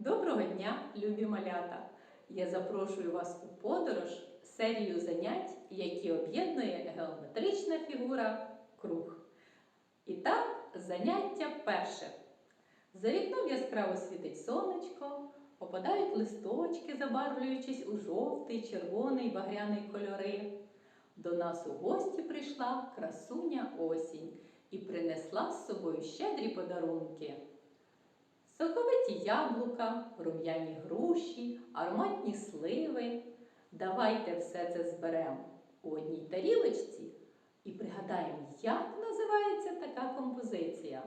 Доброго дня, любі малята! Я запрошую вас у подорож серію занять, які об'єднує геометрична фігура круг. І так, заняття перше. За вікном яскраво світить сонечко, опадають листочки, забарвлюючись у жовтий, червоний, багряний кольори. До нас у гості прийшла красуня осінь і принесла з собою щедрі подарунки. Соковиті яблука, рум'яні груші, ароматні сливи. Давайте все це зберемо у одній тарілочці і пригадаємо, як називається така композиція.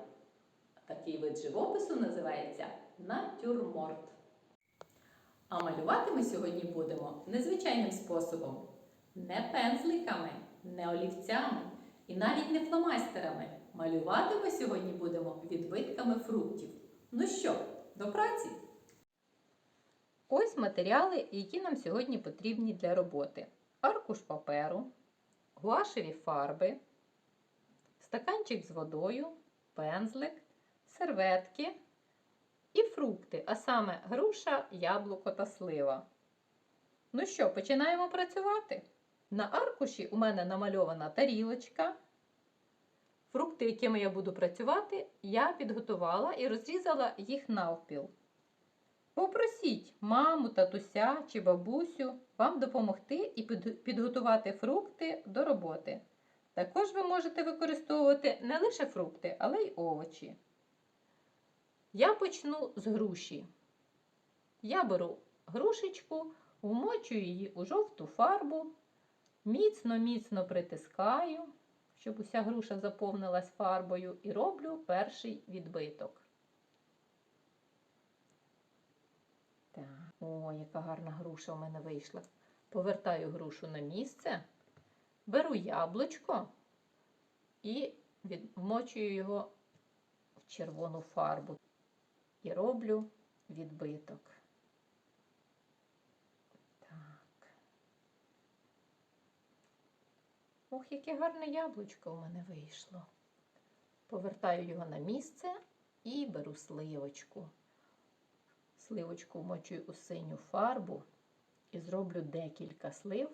Такий вид живопису називається натюрморт. А малювати ми сьогодні будемо незвичайним способом. Не пензликами, не олівцями і навіть не фломастерами. Малювати ми сьогодні будемо відбитками фруктів. Ну що, до праці? Ось матеріали, які нам сьогодні потрібні для роботи: аркуш паперу, гуашеві фарби, стаканчик з водою, пензлик, серветки і фрукти, а саме груша, яблуко та слива. Ну що, починаємо працювати? На аркуші у мене намальована тарілочка. Фрукти, якими я буду працювати, я підготувала і розрізала їх навпіл. Попросіть маму, татуся чи бабусю вам допомогти і підготувати фрукти до роботи. Також ви можете використовувати не лише фрукти, але й овочі. Я почну з груші. Я беру грушечку, вмочую її у жовту фарбу, міцно-міцно притискаю щоб уся груша заповнилась фарбою, і роблю перший відбиток. Так, О, яка гарна груша у мене вийшла. Повертаю грушу на місце, беру яблучко і вмочую його в червону фарбу і роблю відбиток. Ох, яке гарне яблучко у мене вийшло. Повертаю його на місце і беру сливочку. Сливочку вмочую у синю фарбу і зроблю декілька слив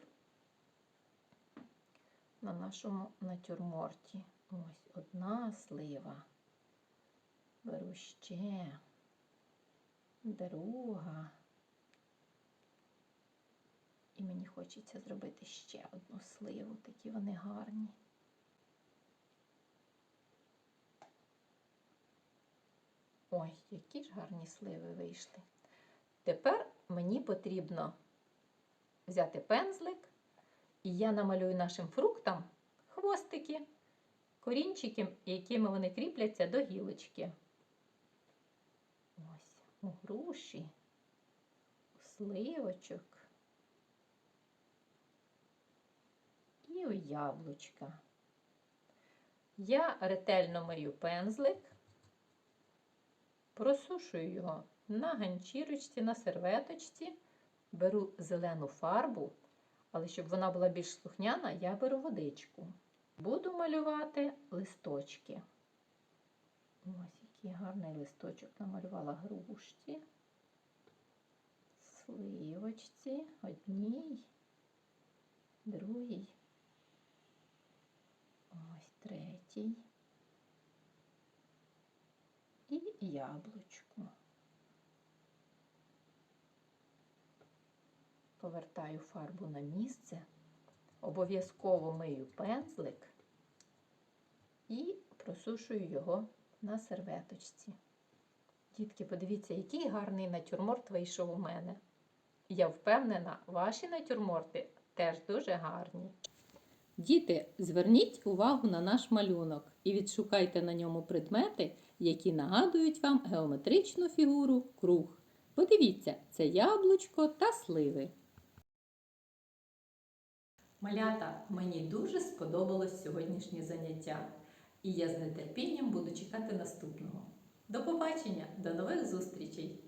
на нашому натюрморті. Ось одна слива. Беру ще, друга. І мені хочеться зробити ще одну сливу, такі вони гарні. Ой, які ж гарні сливи вийшли. Тепер мені потрібно взяти пензлик, і я намалюю нашим фруктам хвостики, корінчики, якими вони кріпляться до гілочки. Ось, у груші, у сливочок. І у яблучка. Я ретельно мию пензлик, просушую його на ганчірочці, на серветочці, беру зелену фарбу, але щоб вона була більш слухняна, я беру водичку. Буду малювати листочки. Ось який гарний листочок намалювала грушці, сливочці, одній, другій. Ось третій. І яблучко. Повертаю фарбу на місце, обов'язково мию пензлик і просушую його на серветочці. Дітки, подивіться, який гарний натюрморт вийшов у мене. Я впевнена, ваші натюрморти теж дуже гарні. Діти, зверніть увагу на наш малюнок і відшукайте на ньому предмети, які нагадують вам геометричну фігуру круг. Подивіться, це яблучко та сливи. Малята, мені дуже сподобалось сьогоднішнє заняття, і я з нетерпінням буду чекати наступного. До побачення, до нових зустрічей!